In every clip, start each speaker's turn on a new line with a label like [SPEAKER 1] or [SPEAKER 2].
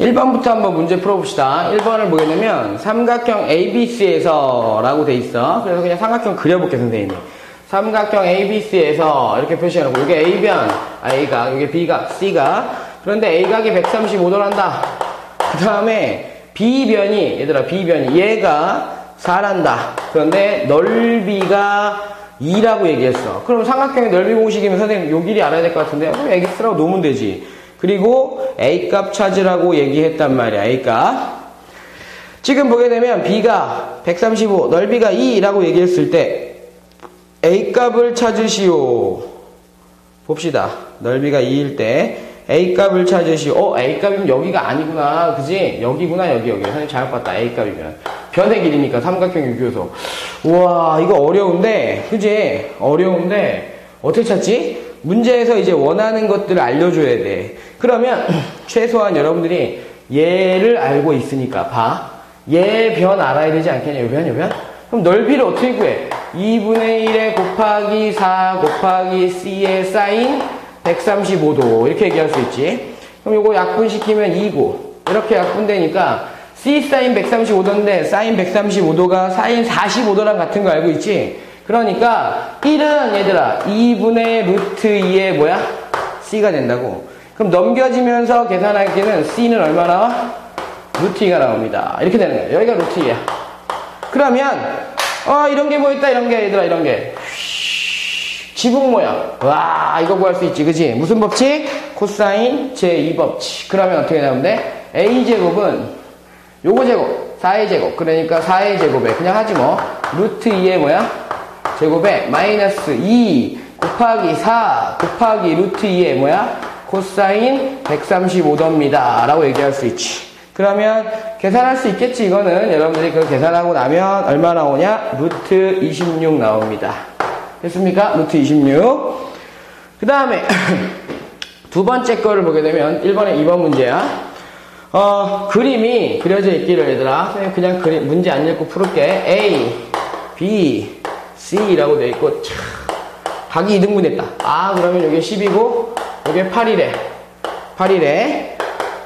[SPEAKER 1] 1번부터 한번 문제 풀어봅시다. 1번을 보게 되면 삼각형 ABC에서 라고 돼 있어. 그래서 그냥 삼각형 그려볼게 선생님이. 삼각형 ABC에서 이렇게 표시해놓고 이게 A변, A가, 이게 B가, C가 그런데 A각이 135도란다. 그 다음에 B변이 얘들아 B변이 얘가 4란다. 그런데 넓이가 2라고 얘기했어. 그럼 삼각형의 넓이 공식이면 선생님 요 길이 알아야 될 것 같은데 그럼 X라고 놓으면 되지. 그리고 A값 찾으라고 얘기했단 말이야. A값. 지금 보게 되면 B가 135, 넓이가 2라고 얘기했을 때 A값을 찾으시오. 봅시다. 넓이가 2일 때 A값을 찾으시오. 어, A값이면 여기가 아니구나. 그지? 여기구나, 여기, 여기. 선생님 잘못 봤다. A값이면. 변의 길이니까 삼각형 유교소. 우와, 이거 어려운데, 그지? 어려운데, 어떻게 찾지? 문제에서 이제 원하는 것들을 알려줘야 돼. 그러면, 최소한 여러분들이 얘를 알고 있으니까, 봐. 얘 변 알아야 되지 않겠냐? 요 변, 요 변? 그럼 넓이를 어떻게 구해? 2분의 1에 곱하기 4 곱하기 C의 사인 135도. 이렇게 얘기할 수 있지. 그럼 요거 약분시키면 2고. 이렇게 약분되니까 C 사인 135도인데 사인 135도가 사인 45도랑 같은 거 알고 있지? 그러니까 1은 얘들아 2분의 루트 2의 뭐야? C가 된다고. 그럼 넘겨지면서 계산하기는 C는 얼마 나와? 루트 2가 나옵니다. 이렇게 되는 거예요. 여기가 루트 2야. 그러면 어 이런 게 뭐 있다 이런 게 얘들아 이런 게. 지붕 모양. 와 이거 구할 수 있지 그지? 무슨 법칙? 코사인 제2 법칙. 그러면 어떻게 나오면 돼 a제곱은 요거 제곱 4의 제곱. 그러니까 4의 제곱에 그냥 하지 뭐. 루트 2의 뭐야? 제곱에 마이너스 2 곱하기 4 곱하기 루트 2의 뭐야 코사인 135도입니다. 라고 얘기할 수 있지. 그러면 계산할 수 있겠지 이거는? 여러분들이 그 계산하고 나면 얼마 나오냐? 루트 26 나옵니다. 됐습니까? 루트 26 그 다음에 두 번째 거를 보게 되면 1번에 2번 문제야. 어, 그림이 그려져 있기를 얘들아. 그냥 그림, 문제 안 읽고 풀을게. A, B, C라고 되어 있고 차, 각이 2등분 했다. 아 그러면 이게 10이고 이게 8이래 8이래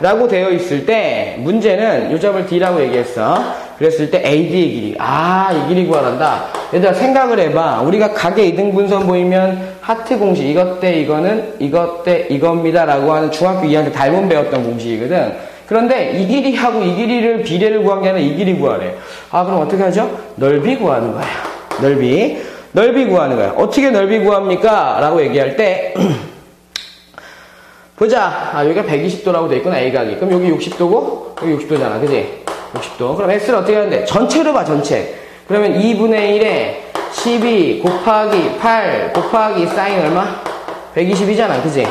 [SPEAKER 1] 라고 되어 있을 때 문제는 요점을 D라고 얘기했어. 그랬을 때 AD의 길이 아 이 길이 구하란다. 얘들아 생각을 해봐. 우리가 각의 이등분선 보이면 하트 공식 이것 때 이거는 이것 때 이겁니다 라고 하는 중학교 2학년 때 닮은 배웠던 공식이거든. 그런데 이 길이하고 이 길이를 비례를 구한 게 아니라 이 길이 구하래. 아 그럼 어떻게 하죠? 넓이 구하는 거야. 넓이. 넓이 구하는 거야. 어떻게 넓이 구합니까? 라고 얘기할 때 보자. 아, 여기가 120도라고 돼 있구나, A각이. 그럼 여기 60도고, 여기 60도잖아. 그지? 60도. 그럼 X를 어떻게 하는데? 전체로 봐, 전체. 그러면 2분의 1에 12 곱하기 8 곱하기 사인 얼마? 120이잖아. 그지?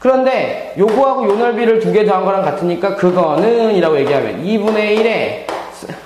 [SPEAKER 1] 그런데 요거하고 요 넓이를 두 개 더한 거랑 같으니까 그거는 이라고 얘기하면 2분의 1에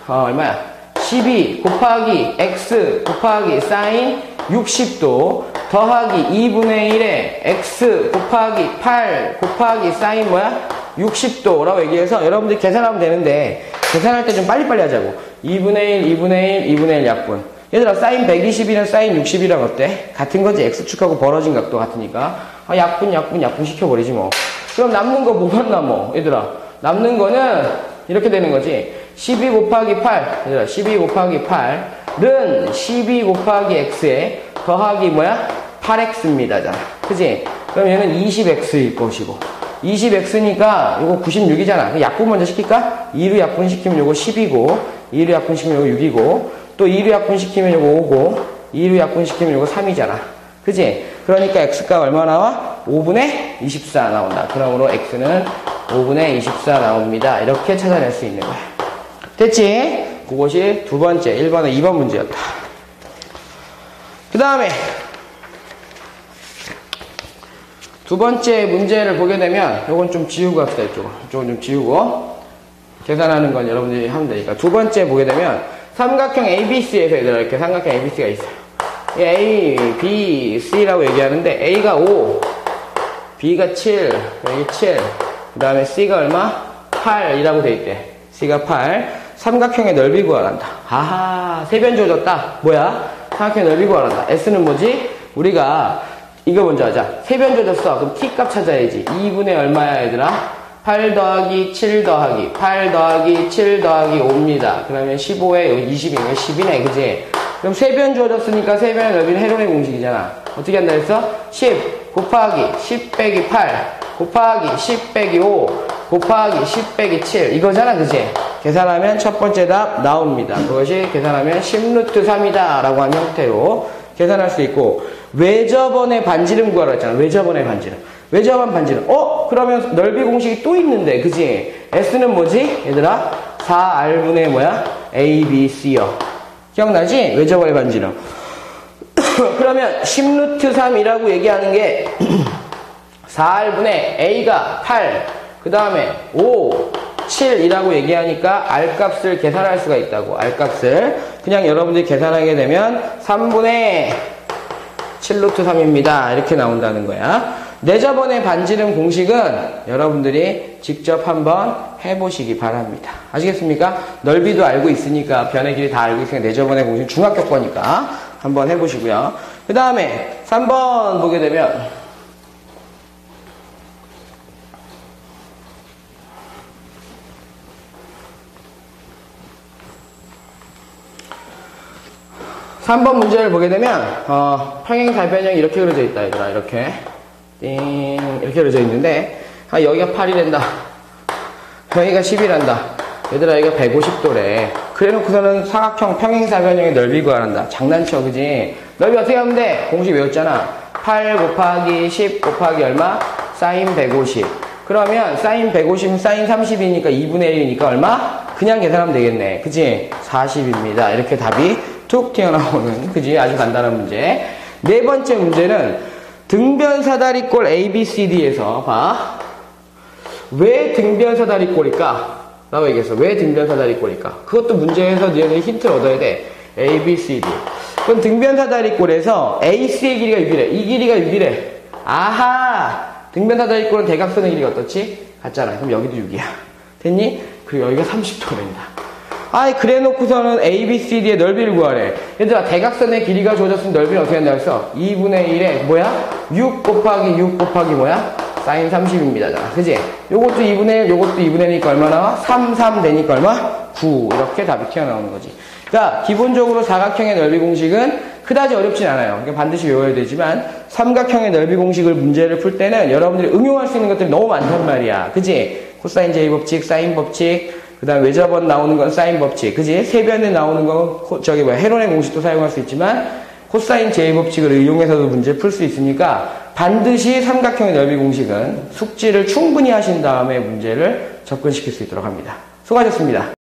[SPEAKER 1] 어, 얼마야? 12 곱하기 x 곱하기 사인 60도 더하기 2분의 1에 x 곱하기 8 곱하기 사인 뭐야? 60도라고 얘기해서 여러분들이 계산하면 되는데 계산할 때 좀 빨리빨리 하자고. 2분의 1, 2분의 1, 2분의 1 약분. 얘들아 사인 120이랑 사인 60이랑 어때? 같은 거지? X축하고 벌어진 각도 같으니까. 아, 약분 약분 약분 시켜버리지 뭐. 그럼 남는 거 뭐가 남어 얘들아? 남는 거는 이렇게 되는 거지. 12 곱하기 8 얘들아 12 곱하기 8은 12 곱하기 x에 더하기 뭐야? 8x입니다. 자, 그지? 그럼 얘는 20x일 것이고 20x니까 이거 96이잖아. 약분 먼저 시킬까? 2로 약분시키면 이거 10이고 2로 약분시키면 이거 6이고 또 2로 약분시키면 이거 5고 2로 약분시키면 이거 3이잖아. 그지? 그러니까 x가 얼마 나와? 5분의 24 나온다. 그러므로 x는 5분의 24 나옵니다. 이렇게 찾아낼 수 있는 거야. 됐지? 그것이 두 번째 1번의 2번 문제였다. 그 다음에 두 번째 문제를 보게 되면 이건 좀 지우고 합시다 이쪽은 이쪽은 좀 지우고 계산하는 건 여러분들이 하면 되니까. 두 번째 보게 되면 삼각형 ABC에서 얘들아 이렇게 삼각형 ABC가 있어요 A, B, C라고 얘기하는데 A가 5 B가 7 여기 7그 다음에 C가 얼마? 8이라고 돼 있대. C가 8 삼각형의 넓이 구하란다. 아하 세변 조졌다. 뭐야? 삼각형의 넓이 구하란다. S는 뭐지? 우리가 이거 먼저 하자. 세변 조졌어. 그럼 T값 찾아야지. 2분의 얼마야, 얘들아? 8 더하기 7 더하기 8 더하기 7 더하기 5입니다. 그러면 15에 여기 20이면 10이네, 그지? 그럼 세변 주어졌으니까 세변의 넓이는 헤론의 공식이잖아. 어떻게 한다 했어? 10 곱하기 10 빼기 8 곱하기 10 빼기 5 곱하기 10 빼기 7 이거잖아, 그지? 계산하면 첫 번째 답 나옵니다. 그것이 계산하면 10루트 3이다 라고 하는 형태로 계산할 수 있고 외접원의 반지름 구하라 했잖아. 외접원의 반지름. 외접원 반지름. 어? 그러면 넓이 공식이 또 있는데, 그지? S는 뭐지? 얘들아? 4R분의 뭐야? A, B, C요. 기억나지? 외접원의 반지름. 그러면 10루트 3이라고 얘기하는 게 4R분의 A가 8, 그 다음에 5, 7이라고 얘기하니까 R값을 계산할 수가 있다고. R값을. 그냥 여러분들이 계산하게 되면 3분의 7루트 3입니다. 이렇게 나온다는 거야. 내저번의 반지름 공식은 여러분들이 직접 한번 해보시기 바랍니다. 아시겠습니까? 넓이도 알고 있으니까 변의 길이 다 알고 있으니까 내저번의 공식 중학교 거니까 한번 해보시고요. 그 다음에 3번 보게 되면 3번 문제를 보게 되면 어, 평행살변형이 이렇게 그려져 있다 얘들아. 이렇게. 띵. 이렇게 그려져 있는데 아, 여기가 8이 된다. 여기가 10이란다. 얘들아 여기가 150도래. 그래놓고서는 사각형 평행사변형의 넓이 구하란다. 장난쳐 그지? 넓이 어떻게 하면 돼 공식 외웠잖아. 8 곱하기 10 곱하기 얼마? 사인 150 그러면 사인 150은 사인 30이니까 2분의 1이니까 얼마? 그냥 계산하면 되겠네. 그지? 40입니다. 이렇게 답이 툭 튀어나오는 그지 아주 간단한 문제 네 번째 문제는 등변 사다리꼴 ABCD에서 봐. 왜 등변 사다리꼴일까? 라고 얘기했어. 왜 등변 사다리꼴일까? 그것도 문제에서 너희들이 힌트를 얻어야 돼. A, B, C, D. 그럼 등변 사다리꼴에서 AC의 길이가 6이래. 이 길이가 6이래. 아하! 등변 사다리꼴은 대각선의 길이가 어떻지? 같잖아. 그럼 여기도 6이야. 됐니? 그리고 여기가 30도입니다. 아이 그래 놓고서는 A, B, C, D의 넓이를 구하래. 얘들아 대각선의 길이가 주어졌으면 넓이는 어떻게 한다고 했어? 2분의 1에 뭐야? 6 곱하기 6 곱하기 뭐야? 사인 30입니다. 그지? 요것도 2분의 1, 요것도 2분의 1이니까 얼마 나와? 3, 3 되니까 얼마? 9. 이렇게 답이 튀어나오는 거지. 그러니까 기본적으로 사각형의 넓이 공식은 그다지 어렵진 않아요. 그러니까 반드시 외워야 되지만 삼각형의 넓이 공식을 문제를 풀 때는 여러분들이 응용할 수 있는 것들이 너무 많단 말이야. 그지? 코사인 제이 법칙, 사인 법칙, 그 다음 외접원 나오는 건 사인 법칙. 그지? 세변에 나오는 건, 저기 뭐야, 헤론의 공식도 사용할 수 있지만, 코사인 제이 법칙을 이용해서도 문제 풀 수 있으니까, 반드시 삼각형의 넓이 공식은 숙지를 충분히 하신 다음에 문제를 접근시킬 수 있도록 합니다. 수고하셨습니다.